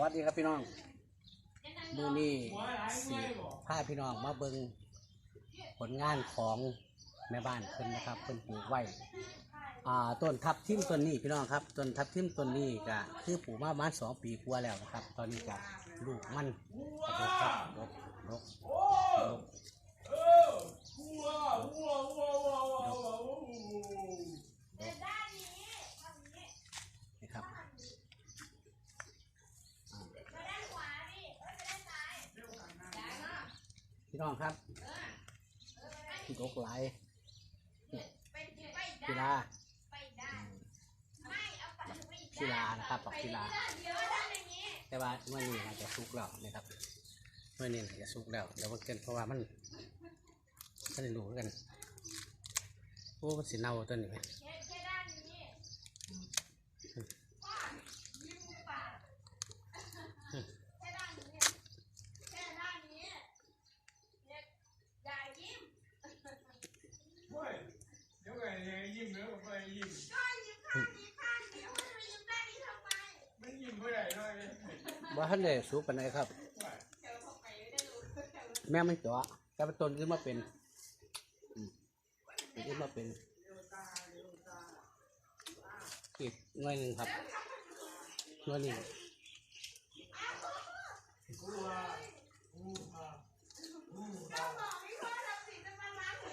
วัสดีครับพี่น้องมือนี้สิพาพี่น้องมาเบิงผลงานของแม่บ้านเพิ่นนะครับเพิ่นปลูกไว้อ่าต้นทับทิมต้นนี้พี่น้องครับต้นทับทิมต้นนี้ก็คือปลูกมาประมาณสองปีกว่าแล้วนะครับ ตอนนี้ก็ลูกมันดกครับดกดกดกนี่ครับ พี่น้องครับดกหลายกีฬากีฬานะครับปักกีฬาแต่ว่าเมื่อนี้น่าจะสุกแล้วนะครับเมื่อนี้น่าจะสุกแล้วเดี๋ยวมันเกินเพราะว่ามันมันได้รู้คือกันโอ้มันสีเน่าตัวนี้ไหม ว่าท่านได้สุกปันไหนครับ แม่มันเจาะแต่เป็นต้นขึ้นมาเป็นอืมขึ้นมาเป็นอีกหน่วยหนึ่งครับหน่วยหนึ่ง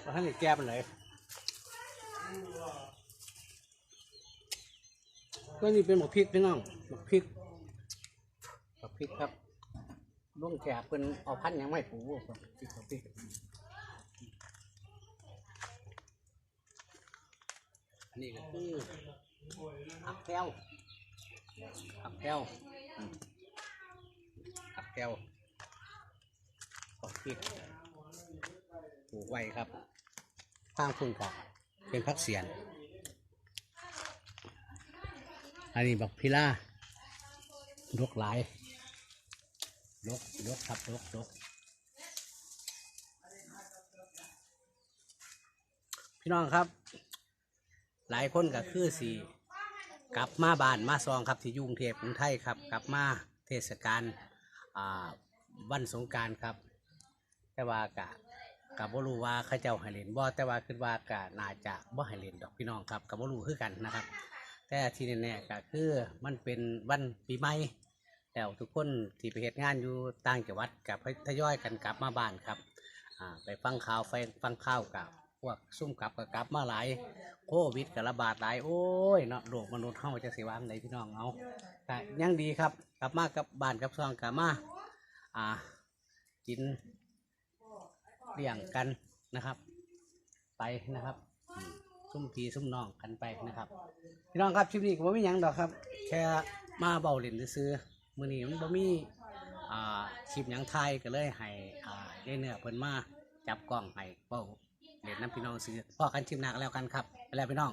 ว่านได้แก้ปันไหน ก็นี่เป็นหมกพริกพี่น้องหมกพริกหมกพริกครับลุงแขกเป็นเอาพันยังไม่ปลูกครับพริกพริกอันนี้ก็คือผักแก้วผักแก้วผักแก้วผักพริกปลูกไว้ครับข้างคุณกับเป็นพักเสียน อันนี้บักพิล่าลกหลายลกลกครับลกลกพี่น้องครับ หลายคนก็คือสีกลับมาบ้านมาซองครับที่ยุ่งเทพกรุงไทยครับ กลับมาเทศกาลวันสงการครับ แต่ว่ากะกับบ่รู้ว่าเขาเจ้าให้เลนบ่แต่ว่าคิดว่ากะน่าจะบ่ให้เลนดอกพี่น้องครับกับบ่รู้คือกันนะครับ แต่ที่แน่ๆก็คือมันเป็นวันปีใหม่แล้วทุกคนที่ไปเหตุงานอยู่ต่างจังหวัดกับทยอยกันกลับมาบ้านครับไปฟังข่าวไฟฟังข่าวกับพวกซุ่มกลับก็กลับมาหลายโควิดก็ระบาดหลายโอ้ยเนาะโลกมนุษย์เฮาจะสิวางไหนพี่น้องเอาแต่ยังดีครับ กลับมากับบ้านกับซองกลับมาอ่ากินเลี้ยงกันนะครับ ไปนะครับ ซุ่มพีซุ่มน้องกันไปนะครับพี่น้องครับคลิปนี้ก็บ่มีหยังดอกครับ แค่มาเบาเล่นซื้อๆมื้อนี้มันบ่มีอ่าคลิปหยังไทยก็เลยให้อ่าได้เนื้อเพิ่นมาจับกล้องให้เบาเล่นน้ำพี่น้องซื้อพอกันคลิปหน้าก็แล้วกันครับไปแล้วพี่น้อง